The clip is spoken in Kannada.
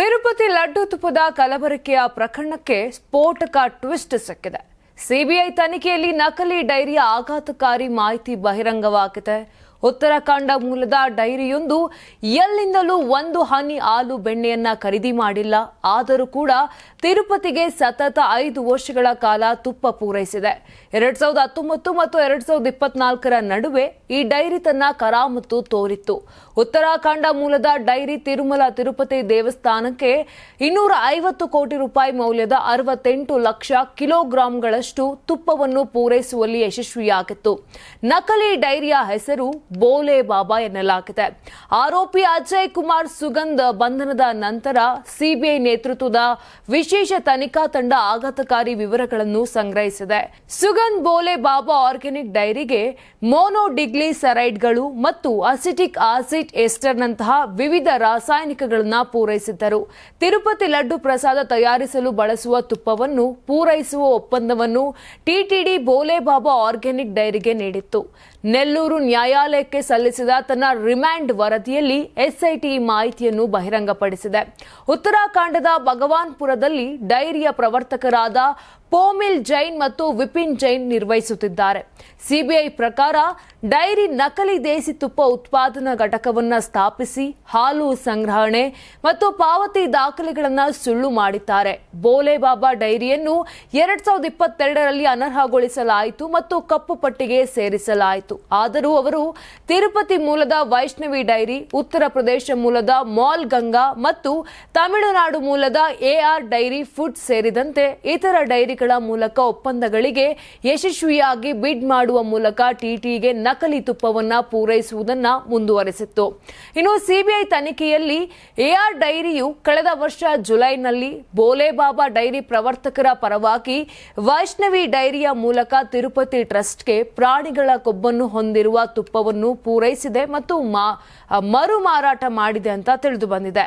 ತಿರುಪತಿ ಲಡ್ಡು ತುಪ್ಪದ ಕಲಬೆರಕೆಯ ಪ್ರಕರಣಕ್ಕೆ ಸ್ಫೋಟಕ ಟ್ವಿಸ್ಟ್ ಸಿಕ್ಕಿದೆ. ಸಿಬಿಐ ತನಿಖೆಯಲ್ಲಿ ನಕಲಿ ಡೈರಿಯ ಆಘಾತಕಾರಿ ಮಾಹಿತಿ ಬಹಿರಂಗವಾಗಿದೆ. ಉತ್ತರಾಖಂಡ ಮೂಲದ ಡೈರಿಯೊಂದು ಎಲ್ಲಿಂದಲೂ ಒಂದು ಹನಿ ಹಾಲು ಬೆಣ್ಣೆಯನ್ನ ಖರೀದಿ ಮಾಡಿಲ್ಲ. ಆದರೂ ಕೂಡ ತಿರುಪತಿಗೆ ಸತತ ಐದು ವರ್ಷಗಳ ಕಾಲ ತುಪ್ಪ ಪೂರೈಸಿದೆ. ಎರಡ್ ಸಾವಿರದ ಹತ್ತೊಂಬತ್ತು ಮತ್ತು ಎರಡ್ ಸಾವಿರದ ಇಪ್ಪತ್ನಾಲ್ಕರ ನಡುವೆ ಈ ಡೈರಿ ತನ್ನ ಕರಾಮತ್ತು ತೋರಿತ್ತು. ಉತ್ತರಾಖಂಡ ಮೂಲದ ಡೈರಿ ತಿರುಮಲ ತಿರುಪತಿ ದೇವಸ್ಥಾನಕ್ಕೆ ಇನ್ನೂರ ಐವತ್ತು ಕೋಟಿ ರೂಪಾಯಿ ಮೌಲ್ಯದ ಅರವತ್ತೆಂಟು ಲಕ್ಷ ಕಿಲೋಗ್ರಾಂಗಳಷ್ಟು ತುಪ್ಪವನ್ನು ಪೂರೈಸುವಲ್ಲಿ ಯಶಸ್ವಿಯಾಗಿತ್ತು. ನಕಲಿ ಡೈರಿಯ ಹೆಸರು ಬೋಲೆ ಬಾಬಾ ಎನ್ನಲಾಗಿದೆ. ಆರೋಪಿ ಅಜಯ್ ಕುಮಾರ್ ಸುಗಂಧ ಬಂಧನದ ನಂತರ ಸಿಬಿಐ ನೇತೃತ್ವದ ವಿಶೇಷ ತನಿಖಾ ತಂಡ ಆಘಾತಕಾರಿ ವಿವರಗಳನ್ನು ಸಂಗ್ರಹಿಸಿದೆ. ಸುಗಂಧ್ ಬೋಲೆ ಬಾಬಾ ಆರ್ಗ್ಯಾನಿಕ್ ಡೈರಿಗೆ ಮೋನೋಡಿಗ್ಲಿಸರೈಡ್ಗಳು ಮತ್ತು ಅಸಿಟಿಕ್ ಆಸಿಡ್ ಎಸ್ಟರ್ನಂತಹ ವಿವಿಧ ರಾಸಾಯನಿಕಗಳನ್ನು ಪೂರೈಸಿದ್ದರು. ತಿರುಪತಿ ಲಡ್ಡು ಪ್ರಸಾದ ತಯಾರಿಸಲು ಬಳಸುವ ತುಪ್ಪವನ್ನು ಪೂರೈಸುವ ಒಪ್ಪಂದವನ್ನು ಟಿಟಿಡಿ ಬೋಲೆ ಬಾಬಾ ಆರ್ಗ್ಯಾನಿಕ್ ಡೈರಿಗೆ ನೀಡಿತ್ತು. ನೆಲ್ಲೂರು ನ್ಯಾಯಾಲಯಕ್ಕೆ ಸಲ್ಲಿಸಿದ ತನ್ನ ರಿಮ್ಯಾಂಡ್ ವರದಿಯಲ್ಲಿ ಎಸ್ಐಟಿ ಮಾಹಿತಿಯನ್ನು ಬಹಿರಂಗಪಡಿಸಿದೆ. ಉತ್ತರಾಖಂಡದ ಭಗವಾನ್ಪುರದಲ್ಲಿ ಡೈರಿಯ ಪ್ರವರ್ತಕರಾದ ಪೋಮಿಲ್ ಜೈನ್ ಮತ್ತು ವಿಪಿನ್ ಜೈನ್ ನಿರ್ವಹಿಸುತ್ತಿದ್ದಾರೆ. ಸಿಬಿಐ ಪ್ರಕಾರ ಡೈರಿ ನಕಲಿ ದೇಸಿ ತುಪ್ಪ ಉತ್ಪಾದನಾ ಘಟಕವನ್ನು ಸ್ಥಾಪಿಸಿ ಹಾಲು ಸಂಗ್ರಹಣೆ ಮತ್ತು ಪಾವತಿ ದಾಖಲೆಗಳನ್ನು ಸುಳ್ಳು ಮಾಡಿದ್ದಾರೆ. ಬೋಲೆ ಬಾಬಾ ಡೈರಿಯನ್ನು ಎರಡ್ ಸಾವಿರದ ಇಪ್ಪತ್ತೆರಡರಲ್ಲಿ ಅನರ್ಹಗೊಳಿಸಲಾಯಿತು ಮತ್ತು ಕಪ್ಪು ಪಟ್ಟಿಗೆ ಸೇರಿಸಲಾಯಿತು. ಆದರೂ ಅವರು ತಿರುಪತಿ ಮೂಲದ ವೈಷ್ಣವಿ ಡೈರಿ, ಉತ್ತರ ಪ್ರದೇಶ ಮೂಲದ ಮಾಲ್ ಗಂಗಾ ಮತ್ತು ತಮಿಳುನಾಡು ಮೂಲದ ಎಆರ್ ಡೈರಿ ಫುಡ್ ಸೇರಿದಂತೆ ಇತರ ಡೈರಿಗಳ ಮೂಲಕ ಒಪ್ಪಂದಗಳಿಗೆ ಯಶಸ್ವಿಯಾಗಿ ಬಿಡ್ ಮಾಡುವ ಮೂಲಕ ಟಿಟಿಗೆ ನಕಲಿ ತುಪ್ಪವನ್ನು ಪೂರೈಸುವುದನ್ನ ಮುಂದುವರೆಸಿತ್ತು. ಇನ್ನು ಸಿಬಿಐ ತನಿಖೆಯಲ್ಲಿ ಎಆರ್ ಡೈರಿಯು ಕಳೆದ ವರ್ಷ ಜುಲೈನಲ್ಲಿ ಬೋಲೆಬಾಬಾ ಡೈರಿ ಪ್ರವರ್ತಕರ ಪರವಾಗಿ ವೈಷ್ಣವಿ ಡೈರಿಯ ಮೂಲಕ ತಿರುಪತಿ ಟ್ರಸ್ಟ್ಗೆ ಪ್ರಾಣಿಗಳ ಕೊಬ್ಬನ್ನು ಹೊಂದಿರುವ ತುಪ್ಪವನ್ನು ಪೂರೈಸಿದೆ ಮತ್ತು ಮರು ಮಾರಾಟ ಮಾಡಿದೆ ಅಂತ ತಿಳಿದು ಬಂದಿದೆ.